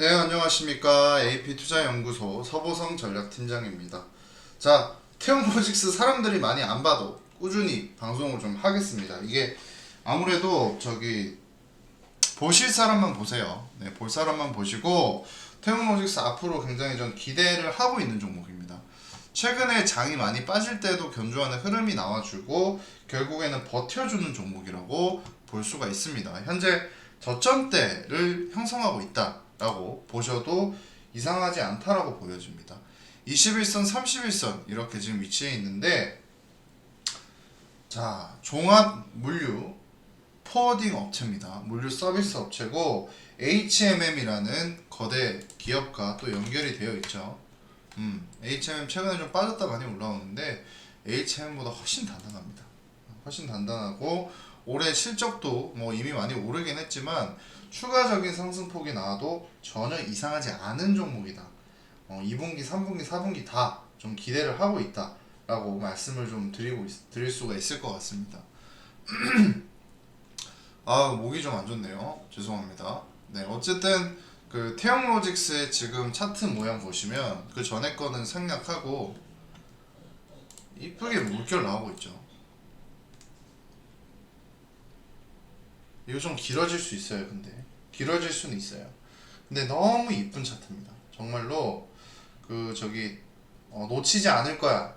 네, 안녕하십니까. AP투자연구소 서보성 전략팀장입니다. 자, 태용로직스 사람들이 많이 안 봐도 꾸준히 방송을 좀 하겠습니다. 이게 아무래도 저기 보실 사람만 보세요. 네, 볼 사람만 보시고 태용로직스 앞으로 굉장히 전 기대를 하고 있는 종목입니다. 최근에 장이 많이 빠질 때도 견조하는 흐름이 나와주고 결국에는 버텨주는 종목이라고 볼 수가 있습니다. 현재 저점대를 형성하고 있다 라고 보셔도 이상하지 않다라고 보여집니다. 21선, 31선 이렇게 지금 위치해 있는데 자 종합 물류 포워딩 업체입니다. 물류 서비스 업체고 HMM이라는 거대 기업과 또 연결이 되어 있죠. 음, H&M 최근에 좀 빠졌다 많이 올라오는데 H&M보다 훨씬 단단합니다. 훨씬 단단하고 올해 실적도 뭐 이미 많이 오르긴 했지만 추가적인 상승폭이 나와도 전혀 이상하지 않은 종목이다. 어, 2분기, 3분기, 4분기 다 좀 기대를 하고 있다 라고 말씀을 좀 드리고 있- 드릴 수가 있을 것 같습니다. 아 목이 좀 안 좋네요. 죄송합니다. 네 어쨌든 그 태영로직스의 지금 차트 모양 보시면 그 전에 거는 생략하고 이쁘게 물결 나오고 있죠. 이거 좀 길어질 수 있어요, 근데 길어질 수는 있어요. 근데 너무 이쁜 차트입니다. 정말로 그 저기 어, 놓치지 않을 거야.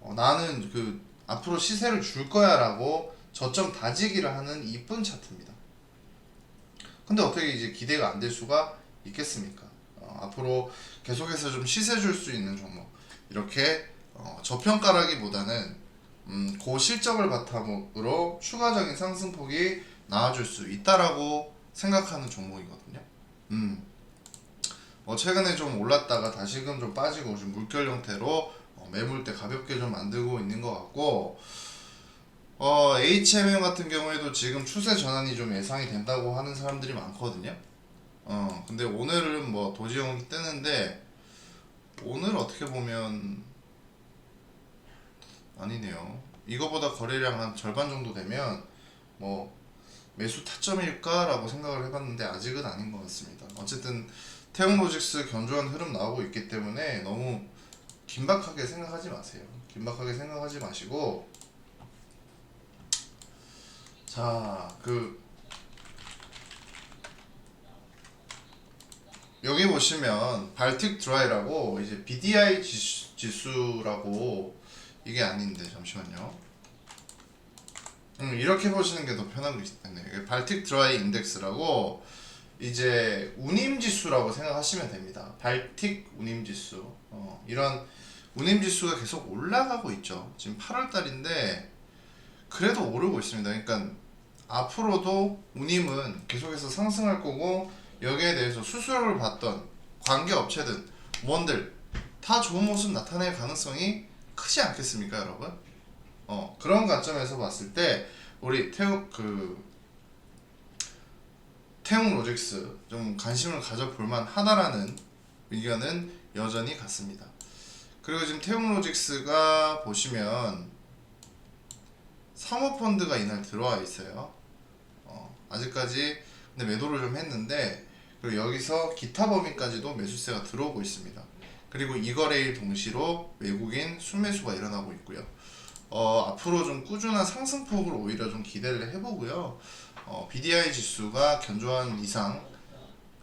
어, 나는 그 앞으로 시세를 줄 거야 라고 저점 다지기를 하는 이쁜 차트입니다. 근데 어떻게 이제 기대가 안 될 수가 있겠습니까? 어, 앞으로 계속해서 좀 시세 줄 수 있는 종목 이렇게 어, 저평가라기보다는 음, 고 실적을 바탕으로 추가적인 상승폭이 나와줄 수 있다라고 생각하는 종목이거든요. 음. 어, 최근에 좀 올랐다가 다시금 좀 빠지고 좀 물결 형태로 어, 매물대 가볍게 좀 만들고 있는 것 같고 어, HMM 같은 경우에도 지금 추세 전환이 좀 예상이 된다고 하는 사람들이 많거든요. 어, 근데 오늘은 뭐 도지형이 뜨는데 오늘 어떻게 보면 아니네요. 이거보다 거래량 한 절반 정도 되면 뭐 매수 타점일까라고 생각을 해봤는데 아직은 아닌 것 같습니다. 어쨌든 태용로직스 견조한 흐름 나오고 있기 때문에 너무 긴박하게 생각하지 마세요. 긴박하게 생각하지 마시고 자, 그 여기 보시면 발틱 드라이라고 이제 BDI 지수, 지수라고 이게 아닌데 잠시만요. 음, 이렇게 보시는 게 더 편하고 있겠네요. 이게 발틱 드라이 인덱스라고 이제 운임 지수라고 생각하시면 됩니다. 발틱 운임 지수. 어, 이런 운임 지수가 계속 올라가고 있죠. 지금 8월 달인데 그래도 오르고 있습니다. 그러니까 앞으로도 운임은 계속해서 상승할 거고 여기에 대해서 수수료를 받던 관계 업체든 뭔들 다 좋은 모습 나타낼 가능성이 크지 않겠습니까, 여러분? 어 그런 관점에서 봤을 때 우리 그 태웅 로직스 좀 관심을 가져볼 만하다라는 의견은 여전히 같습니다. 그리고 지금 태웅 로직스가 보시면 사모펀드가 이날 들어와 있어요. 어, 아직까지 근데 매도를 좀 했는데 그리고 여기서 기타 범위까지도 매수세가 들어오고 있습니다. 그리고 이 거래일 동시로 외국인 순매수가 일어나고 있고요. 어, 앞으로 좀 꾸준한 상승폭을 오히려 좀 기대를 해보고요. 어, BDI 지수가 견조한 이상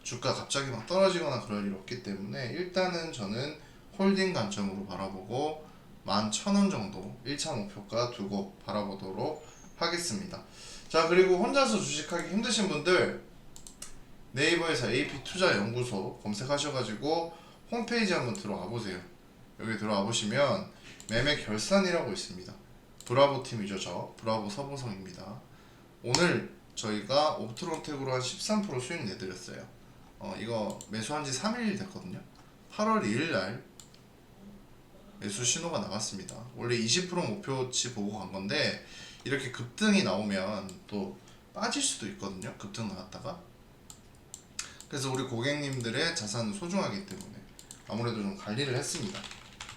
주가 갑자기 막 떨어지거나 그럴 일 없기 때문에 일단은 저는 홀딩 관점으로 바라보고 11,000원 정도 1차 목표가 두고 바라보도록 하겠습니다. 자, 그리고 혼자서 주식하기 힘드신 분들 네이버에서 AP 투자 연구소 검색하셔 가지고 홈페이지 한번 들어와 보세요. 여기 들어와 보시면 매매 결산이라고 있습니다. 브라보 팀이죠, 저 브라보 서보성입니다. 오늘 저희가 옵트론텍으로 한 13% 수익 내드렸어요. 어, 이거 매수한 지 3일 됐거든요. 8월 2일 날 매수 신호가 나갔습니다. 원래 20% 목표치 보고 간 건데 이렇게 급등이 나오면 또 빠질 수도 있거든요. 급등 나왔다가 그래서 우리 고객님들의 자산은 소중하기 때문에 아무래도 좀 관리를 했습니다.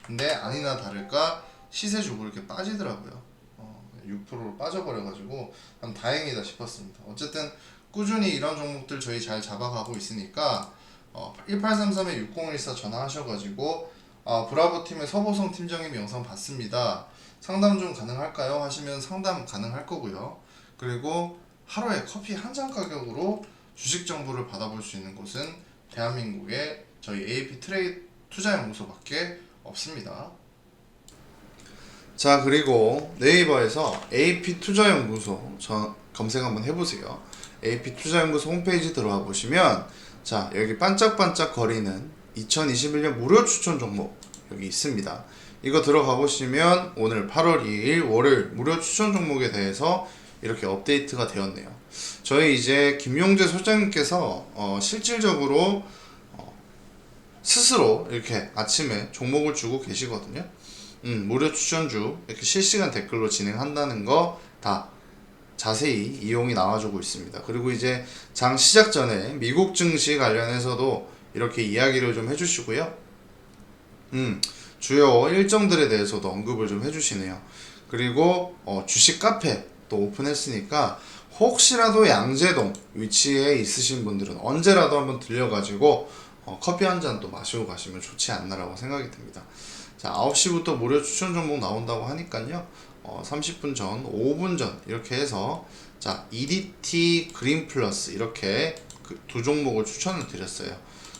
근데 아니나 다를까 시세 주고 이렇게 빠지더라고요. 어, 6%로 빠져버려가지고 참 다행이다 싶었습니다. 어쨌든 꾸준히 이런 종목들 저희 잘 잡아가고 있으니까 어, 1833-6014 전화하셔가지고 아, 브라보 팀의 서보성 팀장님 영상 봤습니다. 상담 좀 가능할까요? 하시면 상담 가능할 거고요. 그리고 하루에 커피 한 잔 가격으로 주식 정보를 받아볼 수 있는 곳은 대한민국의 저희 AP 트레이드 투자 연구소밖에 없습니다. 자 그리고 네이버에서 AP 투자연구소 저 검색 한번 해보세요. AP 투자연구소 홈페이지 들어와 보시면 자 여기 반짝반짝 거리는 2021년 무료 추천 종목 여기 있습니다. 이거 들어가 보시면 오늘 8월 2일 월요일 무료 추천 종목에 대해서 이렇게 업데이트가 되었네요. 저희 이제 김용재 소장님께서 어, 실질적으로 어, 스스로 이렇게 아침에 종목을 주고 계시거든요. 음, 무료 추천주 이렇게 실시간 댓글로 진행한다는 거 다 자세히 이용이 나와주고 있습니다. 그리고 이제 장 시작 전에 미국 증시 관련해서도 이렇게 이야기를 좀 해주시고요. 음, 주요 일정들에 대해서도 언급을 좀 해주시네요. 그리고 어, 주식 카페 또 오픈했으니까 혹시라도 양재동 위치에 있으신 분들은 언제라도 한번 들려가지고 어, 커피 한 잔 또 마시고 가시면 좋지 않나라고 생각이 듭니다. 자, 9시부터 무료 추천 종목 나온다고 하니까요. 어, 30분 전, 5분 전 이렇게 해서 자, EDT 그린 플러스 이렇게 그 두 종목을 추천을 드렸어요.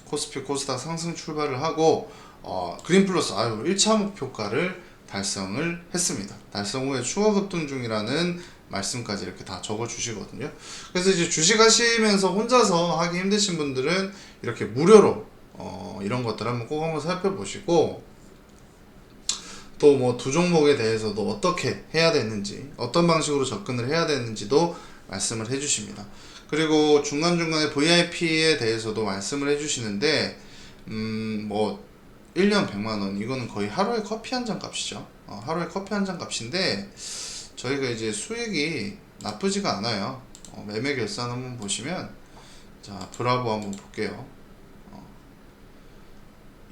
코스피 코스닥 상승 출발을 하고 어, 그린 플러스 아유 1차 목표가를 달성을 했습니다. 달성 후에 추가 급등 중이라는 말씀까지 이렇게 다 적어 주시거든요. 그래서 이제 주식 하시면서 혼자서 하기 힘드신 분들은 이렇게 무료로 어, 이런 것들 한번 꼭 한번 살펴보시고 또 뭐 두 종목에 대해서도 어떻게 해야 되는지 어떤 방식으로 접근을 해야 되는지도 말씀을 해주십니다. 그리고 중간중간에 VIP에 대해서도 말씀을 해주시는데 음뭐 1년 100만 원 이거는 거의 하루에 커피 한 잔 값이죠. 어, 하루에 커피 한 잔 값인데 저희가 이제 수익이 나쁘지가 않아요. 어, 매매 결산 한번 보시면 자 브라보 한번 볼게요.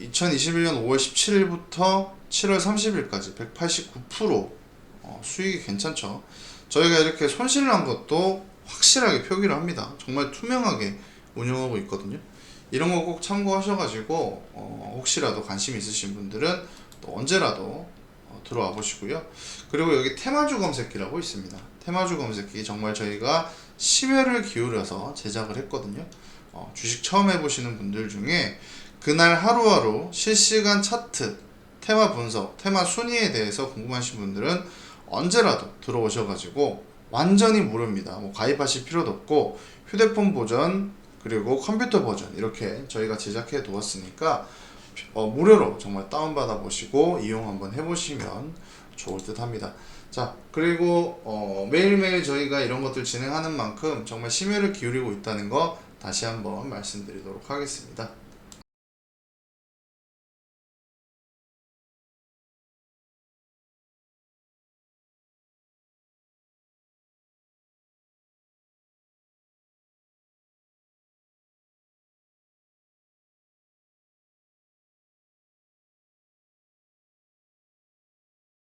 2021년 5월 17일부터 7월 30일까지 189% 어, 수익이 괜찮죠. 저희가 이렇게 손실 난 것도 확실하게 표기를 합니다. 정말 투명하게 운영하고 있거든요. 이런 거 꼭 참고하셔가지고 어, 혹시라도 관심 있으신 분들은 또 언제라도 어, 들어와 보시고요. 그리고 여기 테마주 검색기라고 있습니다. 테마주 검색기 정말 저희가 심혈을 기울여서 제작을 했거든요. 어, 주식 처음 해보시는 분들 중에 그날 하루하루 실시간 차트, 테마 분석, 테마 순위에 대해서 궁금하신 분들은 언제라도 들어오셔가지고 완전히 무료입니다. 뭐 가입하실 필요도 없고 휴대폰 버전 그리고 컴퓨터 버전 이렇게 저희가 제작해 두었으니까 어, 무료로 정말 다운받아 보시고 이용 한번 해보시면 좋을 듯 합니다. 자, 그리고 어, 매일매일 저희가 이런 것들 진행하는 만큼 정말 심혈을 기울이고 있다는 거 다시 한번 말씀드리도록 하겠습니다.